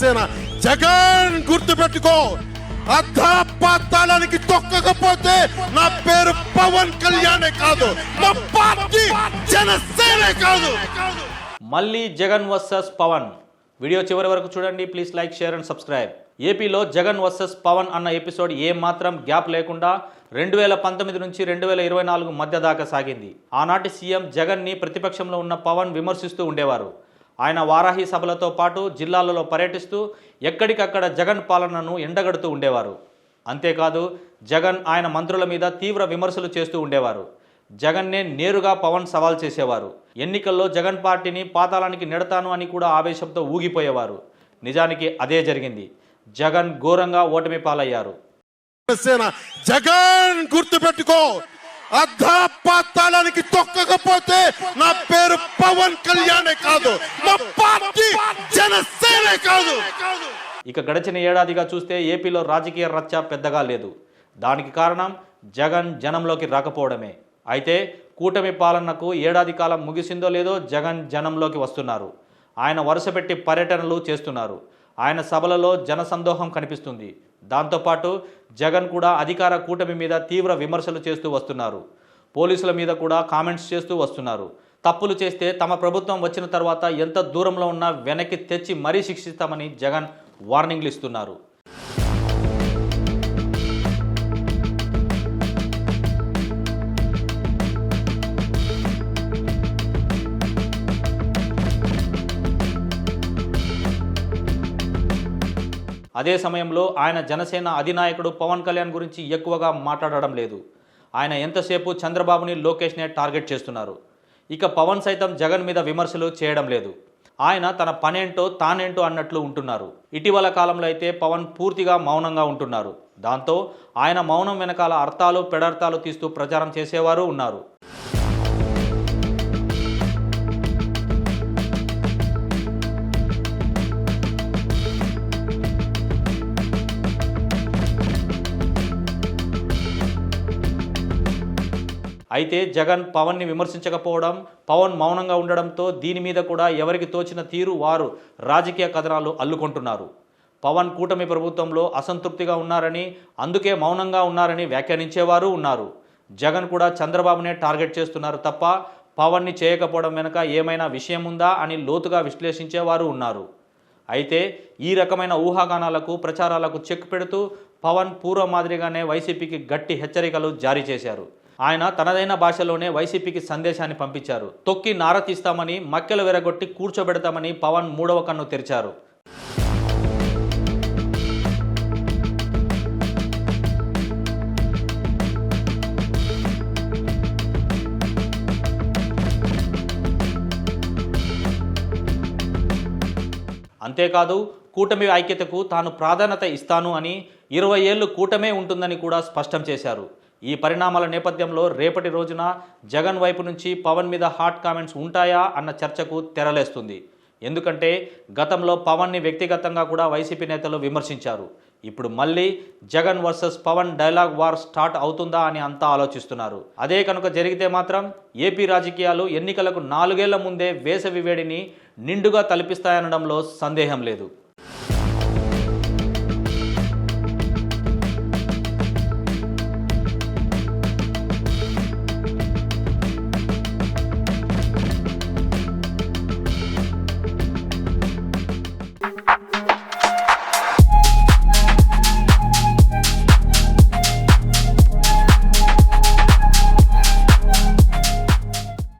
సేన జగన్ గుర్తు పెట్టుకో అధాపాతాళానికి తొక్కకపోతే నా పేరు పవన్ కళ్యాణే కాదు మా పార్టీ జనసేనే కాదు. మళ్ళీ జగన్ వర్సెస్ పవన్. వీడియో చివరి వరకు చూడండి please like share and subscribe. ఏపీలో జగన్ వర్సెస్ పవన్ అన్న ఎపిసోడ్ ఏమాత్రం గ్యాప్ లేకుండా రెండు వేల పంతొమ్మిది నుంచి రెండు వేల ఇరవై నాలుగు మధ్య దాకా సాగింది. ఆనాటి సీఎం జగన్ని ప్రతిపక్షంలో ఉన్న పవన్ విమర్శిస్తూ ఉండేవారు. ఆయన వారాహి సభలతో పాటు జిల్లాలలో పర్యటిస్తూ ఎక్కడికక్కడ జగన్ పాలనను ఎండగడుతూ ఉండేవారు. అంతేకాదు జగన్ ఆయన మంత్రుల మీద తీవ్ర విమర్శలు చేస్తూ ఉండేవారు. జగన్నే నేరుగా పవన్ సవాల్ చేసేవారు. ఎన్నికల్లో జగన్ పార్టీని పాతాళానికి నెడతాను అని కూడా ఆవేశంతో ఊగిపోయేవారు. నిజానికి అదే జరిగింది. జగన్ ఘోరంగా ఓటమి పాలయ్యారు. జగన్ గుర్తు పెట్టుకో పాతాళానికి తొక్కకపోతే నా పేరు పవన్ కళ్యాణే కాదు. కాదు. ఇక గడిచిన ఏడాదిగా చూస్తే ఏపీలో రాజకీయ రచ్చ పెద్దగా లేదు. దానికి కారణం జగన్ జనంలోకి రాకపోవడమే. అయితే కూటమి పాలనకు ఏడాది కాలం ముగిసిందో లేదో జగన్ జనంలోకి వస్తున్నారు. ఆయన వరుసపెట్టి పర్యటనలు చేస్తున్నారు. ఆయన సభలలో జనసందోహం కనిపిస్తుంది. దాంతోపాటు జగన్ కూడా అధికార కూటమి మీద తీవ్ర విమర్శలు చేస్తూ వస్తున్నారు. పోలీసుల మీద కూడా కామెంట్స్ చేస్తూ వస్తున్నారు. తప్పులు చేస్తే తమ ప్రభుత్వం వచ్చిన తర్వాత ఎంత దూరంలో ఉన్నా వెనక్కి తెచ్చి మరీ శిక్షిస్తామని జగన్ వార్నింగ్లు ఇస్తున్నారు. అదే సమయంలో ఆయన జనసేన అధినాయకుడు పవన్ కళ్యాణ్ గురించి ఎక్కువగా మాట్లాడడం లేదు. ఆయన ఎంతసేపు చంద్రబాబుని లోకేష్నే టార్గెట్ చేస్తున్నారు? ఇక పవన్ సైతం జగన్ మీద విమర్శలు చేయడం లేదు. ఆయన తన పనేంటో తానేంటో అన్నట్లు ఉంటున్నారు. ఇటీవల కాలంలో అయితే పవన్ పూర్తిగా మౌనంగా ఉంటున్నారు. దాంతో ఆయన మౌనం వెనకాల అర్థాలు పెడర్థాలు తీస్తూ ప్రచారం చేసేవారు ఉన్నారు. అయితే జగన్ పవన్ని విమర్శించకపోవడం పవన్ మౌనంగా ఉండడంతో దీని మీద కూడా ఎవరికి తోచిన తీరు వారు రాజకీయ కథనాలు అల్లుకుంటున్నారు. పవన్ కూటమి ప్రభుత్వంలో అసంతృప్తిగా ఉన్నారని అందుకే మౌనంగా ఉన్నారని వ్యాఖ్యానించేవారు ఉన్నారు. జగన్ కూడా చంద్రబాబునే టార్గెట్ చేస్తున్నారు తప్ప పవన్ని చేయకపోవడం వెనుక ఏమైనా విషయం ఉందా అని లోతుగా విశ్లేషించేవారు ఉన్నారు. అయితే ఈ రకమైన ఊహాగానాలకు ప్రచారాలకు చెక్ పెడుతూ పవన్ పూర్వ మాదిరిగానే వైసీపీకి గట్టి హెచ్చరికలు జారీ చేశారు. ఆయన తనదైన భాషలోనే వైసీపీకి సందేశాన్ని పంపించారు. తొక్కి నార తీస్తామని మక్కెలు వెరగొట్టి కూర్చోబెడతామని పవన్ మూడవ కన్ను తెరిచారు. అంతేకాదు కూటమి ఐక్యతకు తాను ప్రాధాన్యత ఇస్తాను అని ఇరవై ఏళ్ళు కూటమే ఉంటుందని కూడా స్పష్టం చేశారు. ఈ పరిణామాల నేపథ్యంలో రేపటి రోజున జగన్ వైపు నుంచి పవన్ మీద హాట్ కామెంట్స్ ఉంటాయా అన్న చర్చకు తెరలేస్తుంది. ఎందుకంటే గతంలో పవన్ని వ్యక్తిగతంగా కూడా వైసీపీ నేతలు విమర్శించారు. ఇప్పుడు మళ్ళీ Jagan versus Pavan dialogue war start అవుతుందా అని అంతా ఆలోచిస్తున్నారు. అదే కనుక జరిగితే మాత్రం ఏపీ రాజకీయాలు ఎన్నికలకు నాలుగేళ్ళ ముందే వేసవి వేడిని నిండుగా తలపిస్తాయనడంలో సందేహం లేదు.